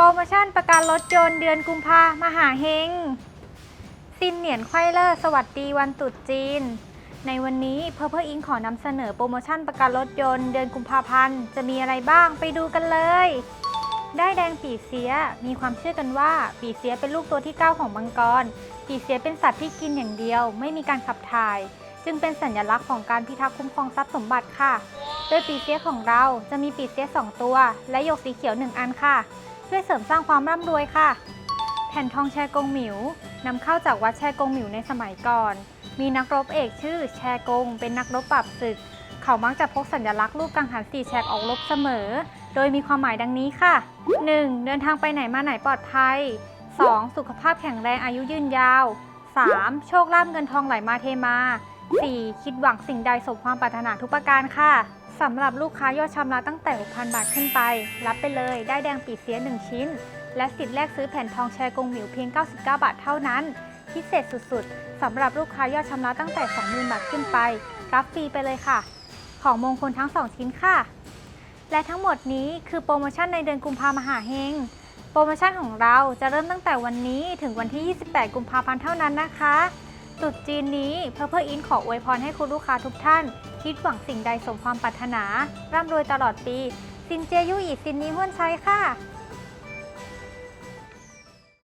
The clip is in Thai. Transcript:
โปรโมชั่นประกันรถยนต์เดือนกุมภามหาเฮงซินเหนียนไข้เลอร์สวัสดีวันตรุษจีน ในวันนี้เพอร์เพอร์อิงขอนำเสนอโปรโมชั่นประกันรถยนต์เดือนกุมภาพันธ์ จะมีอะไรบ้างไปดูกันเลย ได้แดงปีเสียมีความเชื่อกันว่า ปีเสียเป็นลูกตัวที่ 9 ของมังกร ปีเสียเป็นสัตว์ที่กินอย่างเดียว ไม่มีการขับถ่าย จึงเป็นสัญลักษณ์ของการพิทักษ์คุ้มครองทรัพย์สมบัติค่ะ โดยปีเสียของเราจะมีปีเสีย 2 ตัว และหยกสีเขียว 1 อันค่ะ ช่วยเสริมสร้างความร่ำรวยค่ะ แผ่นทองแชกงหมิวนำเข้าจากวัดแชกงหมิวในสมัยก่อน มีนักรบเอกชื่อแชกง เป็นนักรบปราบศึก เขามักจะพกสัญลักษณ์รูปกังหันสี่แฉกออกรบเสมอ โดยมีความหมายดังนี้ค่ะ 1. เดินทางไปไหนมาไหนปลอดภัย 2. สุขภาพแข็งแรงอายุยืนยาว 3. โชคลาภเงินทองไหลมาเทมา 4. คิดหวังสิ่งใดสมความปรารถนาทุกประการค่ะ สำหรับลูกค้ายอดชำระตั้งแต่ 6,000 บาทขึ้นไป รับไปเลย ได้แดงปีเสีย 1 ชิ้น และสิทธิ์แลกซื้อแผ่นทองแชร์กงหมิวเพียง 99 บาทเท่านั้น พิเศษสุดๆ สำหรับลูกค้ายอดชำระตั้งแต่ 20,000 บาทขึ้นไป รับฟรีไปเลยค่ะ ของมงคลทั้ง 2 ชิ้นค่ะ และทั้งหมดนี้คือโปรโมชั่นในเดือนกุมภามหาเฮง โปรโมชั่นของเราจะเริ่มตั้งแต่วันนี้ถึงวันที่ 28 กุมภาพันธ์เท่านั้นนะคะตรุดจีนนี้เพอร์เพอร์อินขออวยพรให้คุณลูกค้าทุกท่าน คิดหวังสิ่งใดสมความปรารถนา ร่ำรวยตลอดปีซินเจยุอีซินนี้ห้วนใช้ค่ะ